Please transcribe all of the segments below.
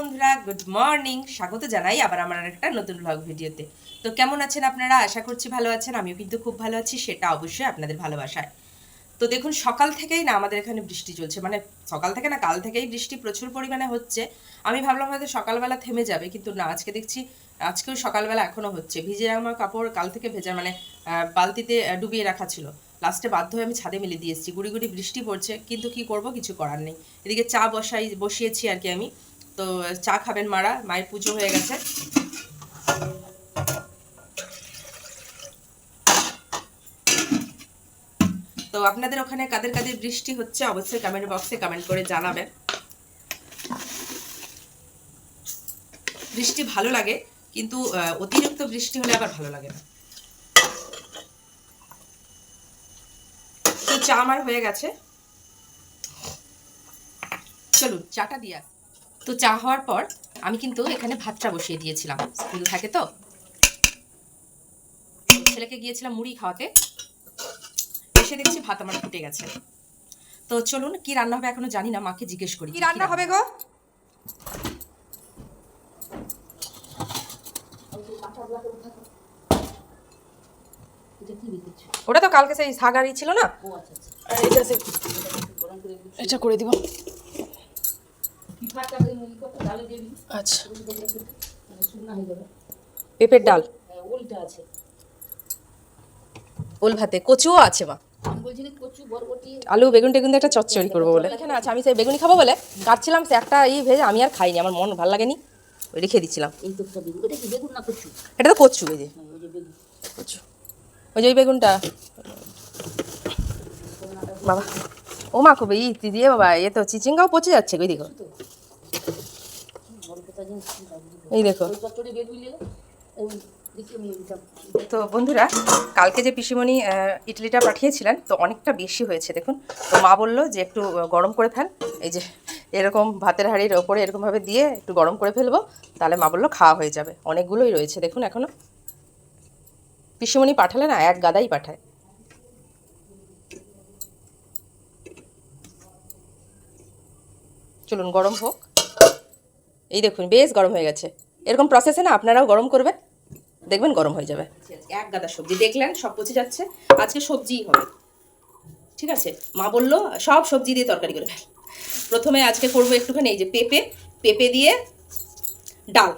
বন্ধুরা good morning স্বাগত জানাই আবার আমার একটা নতুন ব্লগ ভিডিওতে। তো কেমন আছেন আপনারা? আশা করছি ভালো আছেন। আমিও কিন্তু খুব ভালো আছি, সেটা অবশ্যই আপনাদের ভালোবাসায়। তো দেখুন, সকাল থেকেই না আমাদের এখানে বৃষ্টি চলছে। মানে সকাল থেকে না, কাল থেকেই বৃষ্টি প্রচুর পরিমাণে হচ্ছে। আমি ভাবলাম হয়তো সকালবেলা থেমে যাবে, কিন্তু না, আজকে দেখছি, আজকেও সকালবেলা এখনও হচ্ছে। ভিজে আমার কাপড় কাল থেকে ভেজা মানে বালতিতে ডুবিয়ে রাখা ছিল। লাস্টে বাধ্য হয়ে আমি ছাদে মেলে দিয়ে এসেছি। গুড়ি গুড়ি বৃষ্টি পড়ছে, কিন্তু কি করব? কিছু করার নেই। এদিকে চা বসাই, বসিয়েছি আর কি আমি। তো চা খাবেন মারা, মায়ের পুজো হয়ে গেছে। তো আপনাদের ওখানে কাদের কাদের বৃষ্টি হচ্ছে অবশ্যই কমেন্ট বক্সে কমেন্ট করে জানাবেন। বৃষ্টি ভালো লাগে, কিন্তু অতিরিক্ত বৃষ্টি হলে আবার ভালো লাগে না। চা আমার হয়ে গেছে। চলুন, চাটা দিয়ে। তো চা হওয়ার পর আমি কিন্তু এখানে ভাতটা বসিয়ে দিয়েছিলাম। স্কুল থাকে তো? ছেলেকে গিয়েছিলাম মুড়ি খাওয়াতে। এসে দেখছি ভাত আমার ফুটে গেছে। তো চলুন কি রান্না হবে এখনও জানি না মাকে জিজ্ঞেস করি। কি রান্না হবে গো? ওটা তো কালকে সেই সাগারি ছিল না? এটা এটা করে দিব। আচ্ছা। পেঁপের ডাল? ওল ভাতে কচুও আছে মা আলু বেগুন টেগুন একটা চচ্চড়ি করব বলে। এখানে আছে আমি সেই বেগুনি খাব বলে। কাটছিলাম সে একটা ই ভেজে আমি আর খাইনি আমার মন ভালো লাগেনি। ওই রেখে দিচ্ছিলাম? এটা তো কচু এই যে। হ্যাঁ, ওই যে কচু। ওই যে ওই বেগুনটা। বাবা। ও মা খুব ই দিয়ে বাবা এ তো চিচিঙ্গাও পচে যাচ্ছে ওই দেখো এই দেখো। তো বন্ধুরা কালকে যে পিসিমণি ইডলিটা পাঠিয়েছিলেন তো অনেকটা বেশি হয়েছে দেখুন। তো মা বলল যে একটু গরম করে ফেল। এই যে এরকম ভাতের হাঁড়ির ওপরে এরকমভাবে দিয়ে একটু গরম করে ফেলব তাহলে মা বলল খাওয়া হয়ে যাবে। অনেকগুলোই রয়েছে দেখুন এখনও পিসিমণি পাঠালে না এক গাদাই পাঠায়। চলুন গরম হোক। এই দেখুন, বেশ গরম হয়ে গেছে। এরকম প্রসেসে না আপনারাও গরম করবেন, দেখবেন গরম হয়ে যাবে। এক গাদা সবজি, দেখলেন সব পচে যাচ্ছে, আজকে সবজিই হবে। ঠিক আছে? মা বলল, সব সবজি দিয়ে তরকারি করে প্রথমে আজকে করব একটুখানি, এই যে পেঁপে পেঁপে দিয়ে ডাল।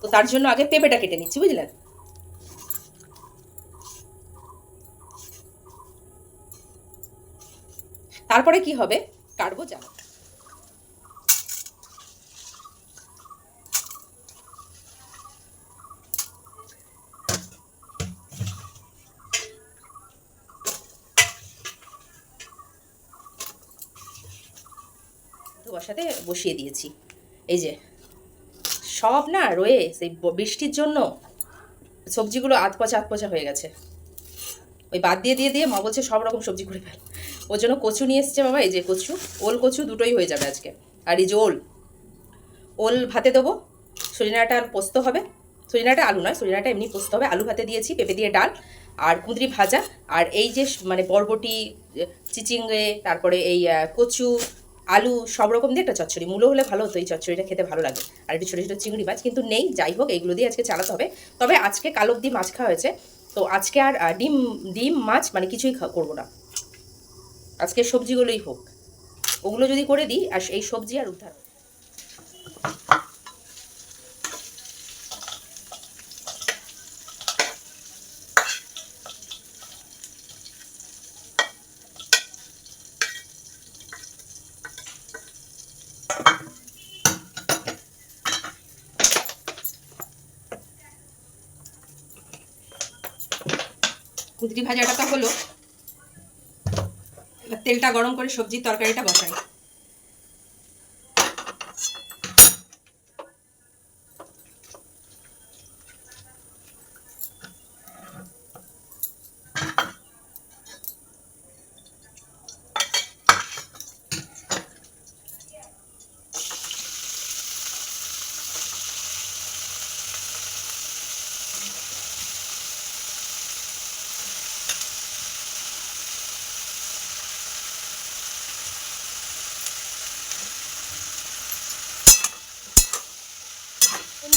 তো তার জন্য আগে পেঁপেটা কেটে নিচ্ছি, বুঝলেন? তারপরে কি হবে? কাটবো জানো বসাতে বসিয়ে দিয়েছি। এই যে, সব না রয়ে সেই বৃষ্টির জন্য সবজিগুলো আধ পচা আধ পচা হয়ে গেছে। ওই বাদ দিয়ে দিয়ে দিয়ে মা বলছে সব রকম সবজি করে ফেল। ওর জন্য কচু নিয়ে এসছে বাবা, এই যে কচু, ওল কচু দুটোই হয়ে যাবে আজকে। আর এই যে ওল ওল ভাতে দেবো, সরিনাটা আর পোস্ত হবে। সরিনাটা আলু নয়, সরিনাটা এমনি পোস্ত হবে। আলু ভাতে দিয়েছি, পেঁপে দিয়ে ডাল, আর কুঁদরি ভাজা। আর এই যে মানে বরবটি চিচিঙ্গে, তারপরে এই কচু আলু সব রকম দিয়ে একটা চচ্চড়ি। মূলো হলে ভালো হতো এই চচ্চড়িটা খেতে, ভালো লাগে। আর একটু ছোটো ছোটো চিংড়ি মাছ, কিন্তু নেই, যাই হোক এইগুলো দিয়ে আজকে চালাতে হবে। তবে আজকে কাল অব্দি মাছ খাওয়া হয়েছে। তো আজকে আর ডিম ডিম মাছ মানে কিছুই করব করব না। আজকে সবজিগুলোই হোক। ওগুলো যদি করে দিই, আর এই সবজি আর উদ্ধার। কুদরি ভাজাটা তো হলো। এবার তেলটা গরম করে সবজির তরকারিটা বসাই।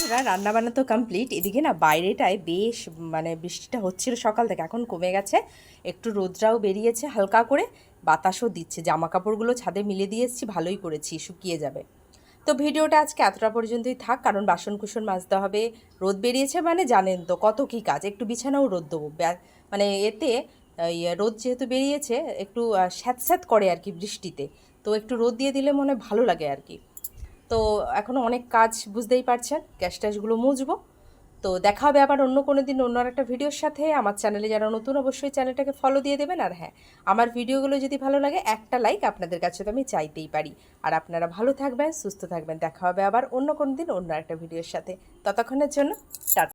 বন্ধুরা রান্না বান্না তো কমপ্লিট এদিকে না বাইরেটায় বেশ মানে বৃষ্টিটা হচ্ছিল সকাল থেকে, এখন কমে গেছে। একটু রোদরাও বেরিয়েছে হালকা করে, বাতাসও দিচ্ছে। জামা কাপড়গুলো ছাদে মিলে দিয়ে এসেছি, ভালোই করেছি, শুকিয়ে যাবে। তো ভিডিওটা আজকে এতটা পর্যন্তই থাক, কারণ বাসন কুসন মাজতে হবে। রোদ বেরিয়েছে মানে জানেন তো কত কী কাজ। একটু বিছানাও রোদ দেবো। মানে এতে রোদ যেহেতু বেরিয়েছে, একটু স্যাঁত করে আর কি বৃষ্টিতে। তো একটু রোদ দিয়ে দিলে মনে ভালো লাগে আর কি। তো এখনও অনেক কাজ বুঝতেই পারছেন গ্যাস ট্যাসগুলো মুছবো। তো দেখা হবে আবার অন্য কোনো দিন অন্য একটা ভিডিওর সাথে। আমার চ্যানেলে যারা নতুন অবশ্যই চ্যানেলটাকে ফলো দিয়ে দেবেন। আর হ্যাঁ আমার ভিডিওগুলো যদি ভালো লাগে, একটা লাইক আপনাদের কাছে তো আমি চাইতেই পারি। আর আপনারা ভালো থাকবেন, সুস্থ থাকবেন। দেখা হবে আবার অন্য কোনো দিন অন্য একটা ভিডিওর সাথে। ততক্ষণের জন্য, টাটা।